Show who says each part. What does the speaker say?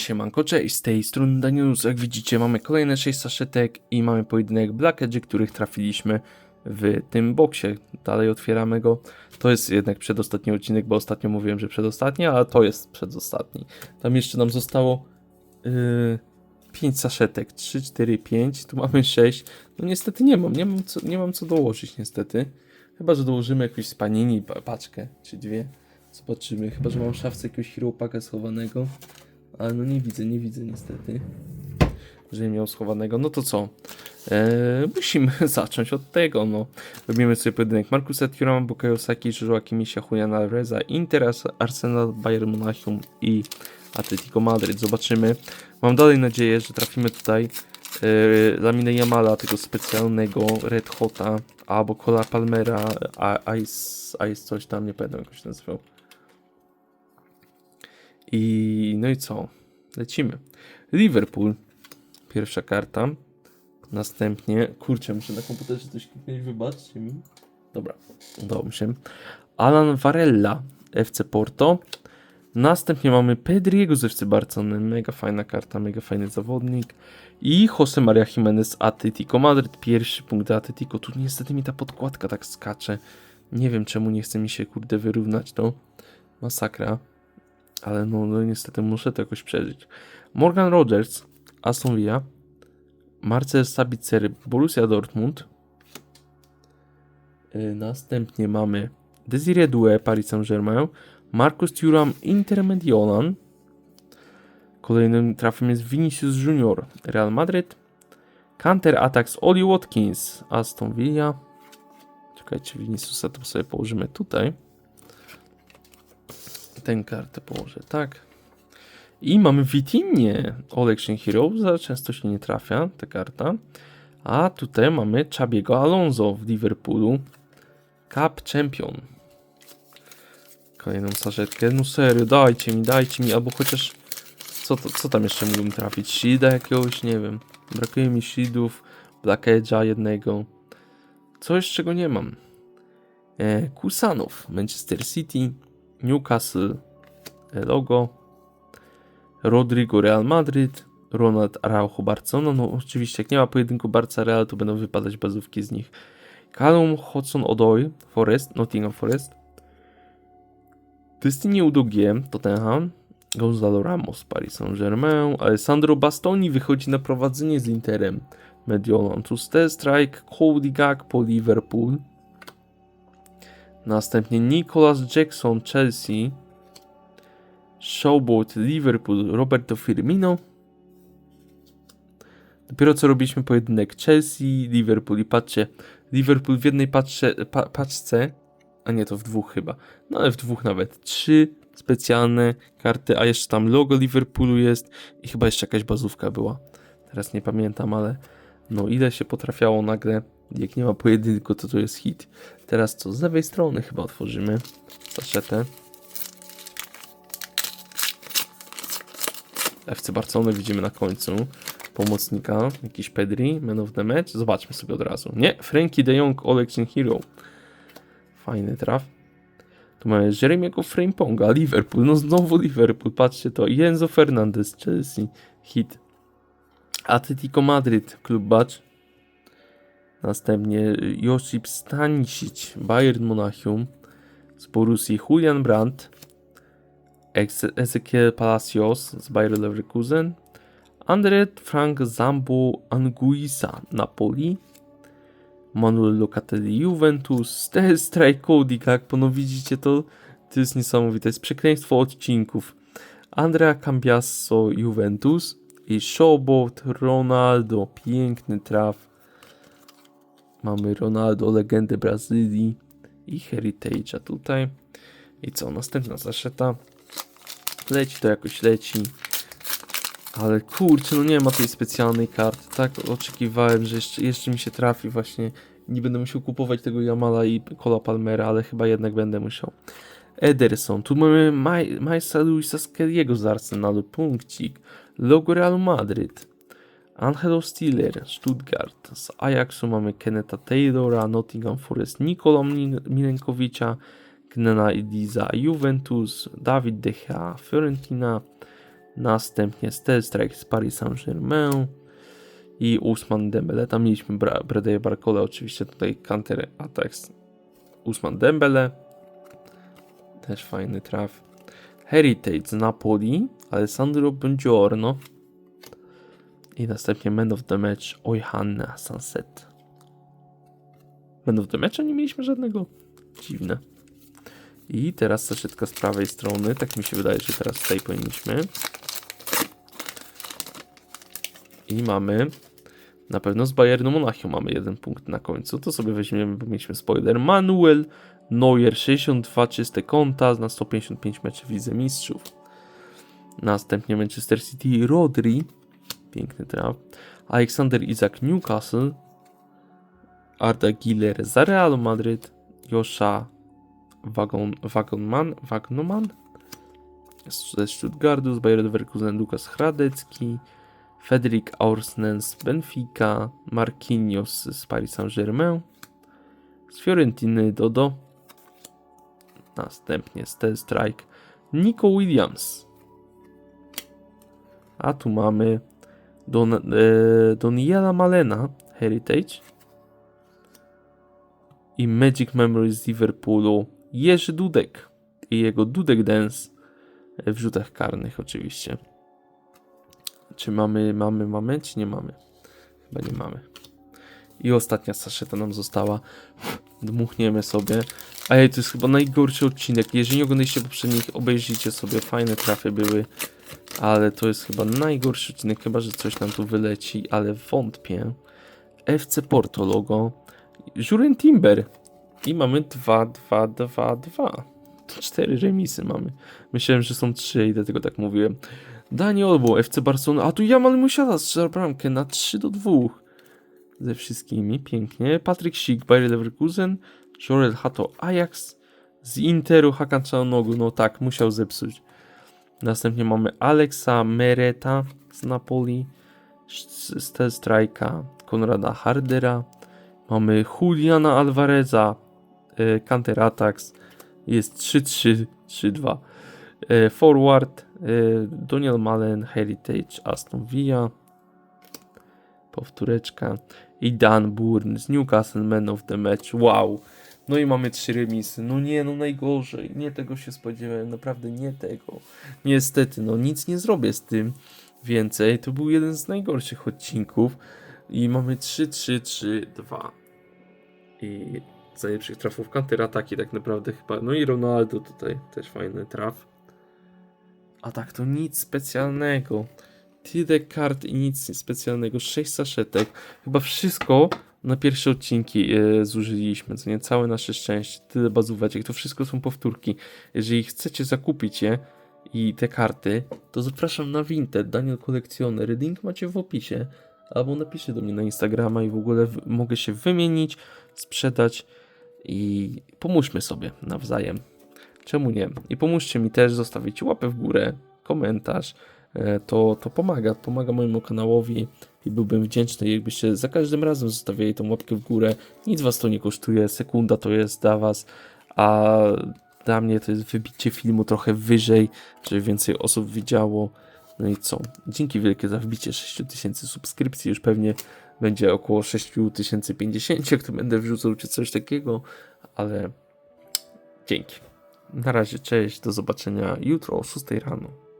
Speaker 1: Siemanko, cześć, z tej strony Danielus. Jak widzicie, mamy kolejne 6 saszetek i mamy pojedynek Black Edge, których trafiliśmy w tym boksie. Dalej otwieramy go. To jest jednak przedostatni odcinek, bo ostatnio mówiłem, że przedostatni, ale to jest przedostatni. Tam jeszcze nam zostało yy, 5 saszetek. 3, 4, 5. Tu mamy 6. No niestety nie mam, nie mam co, nie mam co dołożyć niestety. Chyba, że dołożymy jakąś z panini, pa- paczkę czy dwie. Zobaczymy. Chyba, że mam w szafce jakiegoś hiropaka schowanego. Ale no nie widzę, nie widzę niestety. Że miał schowanego. No to co? Eee, musimy zacząć od tego, no. Robimy sobie pojedynek Markusa Thuram, Bukayo Saki, Joaquim Misia, Juliana Reza, Inter, Ars- Arsenal, Bayern Monachium i Atletico Madryt. Zobaczymy. Mam dalej nadzieję, że trafimy tutaj e, Laminę Jamala, tego specjalnego Red Hota, albo Cola Palmera, a, Ice, Ice coś tam, nie pamiętam jak się nazywał. I no i co? Lecimy. Liverpool. Pierwsza karta. Następnie. Kurczę, muszę na komputerze coś kliknąć, wybaczcie mi. Dobra, udało mi się. Alan Varella, FC Porto. Następnie mamy Pedriego z FC Barcelony. Mega fajna karta, mega fajny zawodnik. I Jose Maria Jimenez Atletico Madryt. Pierwszy punkt Atletico. Tu niestety mi ta podkładka tak skacze. Nie wiem czemu nie chce mi się kurde wyrównać to. Masakra. Ale no, no niestety muszę to jakoś przeżyć. Morgan Rogers, Aston Villa. Marcel Sabitzer, Borussia Dortmund. Yy, następnie mamy Desiree Doué, Paris Saint-Germain. Marcus Thuram, Inter Mediolan. Kolejnym trafem jest Vinicius Junior, Real Madrid. Counter Attacks, Oli Watkins, Aston Villa. Czekajcie, Viniciusa to sobie położymy tutaj. Tę kartę położę tak. I mamy Witinię, Election Hero, za często się nie trafia ta karta. A tutaj mamy Chabiego Alonso w Liverpoolu, Cup Champion. Kolejną sarzetkę, no serio, dajcie mi, dajcie mi, albo chociaż, co, to, co tam jeszcze mógłbym trafić? Shielda jakiegoś, nie wiem. Brakuje mi shieldów, Black Edge'a jednego. Coś, czego nie mam. E, Kusanów, Manchester City, Newcastle logo, Rodrigo Real Madrid, Ronald Araujo Barcelona, no oczywiście jak nie ma pojedynku Barca Real, to będą wypadać bazówki z nich. Callum Hudson Odoi, Forest, Nottingham Forest, Destiny Udogie, Tottenham, Gonzalo Ramos, Paris Saint-Germain, Alessandro Bastoni wychodzi na prowadzenie z Interem, Mediolan, Tuste Strike, Cody Gakpo, Liverpool, Następnie Nicholas Jackson, Chelsea. Showboat, Liverpool, Roberto Firmino. Dopiero co robiliśmy pojedynek Chelsea, Liverpool i patrzcie, Liverpool w jednej paczce, pa, paczce, a nie to w dwóch chyba, no ale w dwóch nawet, trzy specjalne karty, a jeszcze tam logo Liverpoolu jest i chyba jeszcze jakaś bazówka była. Teraz nie pamiętam, ale no ile się potrafiało nagle, jak nie ma pojedynku, to to jest hit. Teraz co, z lewej strony chyba otworzymy saszetę. FC Barcelony widzimy na końcu. Pomocnika, jakiś Pedri, man of the match. Zobaczmy sobie od razu. Nie, Frankie de Jong, Election Hero. Fajny traf. Tu mamy Jeremiego Framponga, Liverpool, no znowu Liverpool, patrzcie to. I Enzo Fernandez, Chelsea, hit. Atletico Madryt, klub Batch. Następnie Josip Stanisic, Bayern Monachium. Z Borussii Julian Brandt. Ezekiel Palacios z Bayer Leverkusen. Andre Frank Zambo Anguissa, Napoli. Manuel Locatelli, Juventus. Strike Cody Gakpo, no widzicie to? To jest niesamowite, jest przekleństwo odcinków. Andrea Cambiasso, Juventus. I Showboat, Ronaldo, piękny traf. Mamy Ronaldo, legendę Brazylii i Heritage'a tutaj. I co, następna zaszeta. Leci to jakoś leci. Ale kurczę, no nie ma tej specjalnej karty. Tak oczekiwałem, że jeszcze, jeszcze mi się trafi właśnie. Nie będę musiał kupować tego Jamala i Cola Palmera, ale chyba jednak będę musiał. Ederson. Tu mamy Maj- Majsa Luisa Skelliego z Arsenalu. Punkcik. Logo Real Madryt. Angelo Stiller, Stuttgart. Z Ajaxu mamy Keneta Taylora, Nottingham Forest, Milin- Milenkowicza, Gnena Idiza, Juventus, Dawid De Gea, Fiorentina, Następnie Steel Strike z Paris Saint-Germain i Usman Dembele. Tam mieliśmy Bradley Barcola, oczywiście tutaj Counter Attacks Usman Dembele. Też fajny traf. Heritage z Napoli, Alessandro Buongiorno. I następnie Man of the Match Ojhanna Sunset. Man of the Matcha nie mieliśmy żadnego. Dziwne. I teraz saszetka z prawej strony. Tak mi się wydaje, że teraz tutaj powinniśmy. I mamy na pewno z Bayernu Monachium mamy jeden punkt na końcu. To sobie weźmiemy, bo mieliśmy spoiler. Manuel Neuer 62 czyste konta na 155 meczów Lidze Mistrzów. Następnie Manchester City Rodri. Piękny traf. Aleksander Isak Newcastle. Arda Giller za Real Madryt. Josza Wagon, Wagonman, Wagnoman ze Stuttgartu, z Bayer Leverkusen Lukas Hradecki, Fedrik Aursnen z Benfica, Marquinhos z Paris Saint-Germain, z Fiorentiny Dodo, następnie Stel Strike Nico Williams. A tu mamy Don, e, Doniela Malena Heritage i Magic Memories z Liverpoolu Jerzy Dudek i jego Dudek Dance w rzutach karnych oczywiście. Czy mamy, mamy, mamy, czy nie mamy? Chyba nie mamy. I ostatnia saszeta nam została. Dmuchniemy sobie. Ej, to jest chyba najgorszy odcinek. Jeżeli nie oglądaliście poprzednich, obejrzyjcie sobie. Fajne trafy były. Ale to jest chyba najgorszy odcinek, chyba że coś nam tu wyleci, ale wątpię. FC Porto logo. Juren Timber. I mamy 2, 2, 2, 2. Cztery remisy mamy. Myślałem, że są trzy i dlatego tak mówiłem. Daniel Olbo, FC Barcelona. A tu Jamal Musiala strzela bramkę na 3 do 2. Ze wszystkimi, pięknie. Patryk Schick, Bayer Leverkusen. Jorel Hato, Ajax. Z Interu, Hakan Czanogu. No tak, musiał zepsuć. Następnie mamy Alexa Mereta z Napoli. Strajka, Konrada Hardera. Mamy Juliana Alvareza, Counter Attacks. Jest 3-3, 3-2. E, Forward, e, Daniel Malen, Heritage, Aston Villa. Powtóreczka. I Dan Burn z Newcastle Man of the Match. Wow. No i mamy trzy remisy. No nie, no najgorzej. Nie tego się spodziewałem. Naprawdę nie tego. Niestety, no nic nie zrobię z tym więcej. To był jeden z najgorszych odcinków. I mamy 3-3-3-2. I z najlepszych trafów konterataki tak naprawdę chyba. No i Ronaldo tutaj też fajny traf. A tak to nic specjalnego. Tyle kart i nic specjalnego. 6 saszetek. Chyba wszystko na pierwsze odcinki e, zużyliśmy, co nie całe nasze szczęście. Tyle bazóweczek. To wszystko są powtórki. Jeżeli chcecie zakupić je i te karty, to zapraszam na Vinted, Daniel Kolekcjoner. Link macie w opisie. Albo napiszcie do mnie na Instagrama i w ogóle mogę się wymienić, sprzedać i pomóżmy sobie nawzajem. Czemu nie? I pomóżcie mi też zostawić łapę w górę, komentarz. E, To, to pomaga, pomaga mojemu kanałowi i byłbym wdzięczny, jakbyście za każdym razem zostawiali tą łapkę w górę. Nic was to nie kosztuje, sekunda to jest dla was, a dla mnie to jest wybicie filmu trochę wyżej, żeby więcej osób widziało. No i co? Dzięki wielkie za wbicie 6000 subskrypcji, już pewnie będzie około 6050, jak to będę wrzucał czy coś takiego, ale dzięki. Na razie, cześć, do zobaczenia jutro o 6 rano.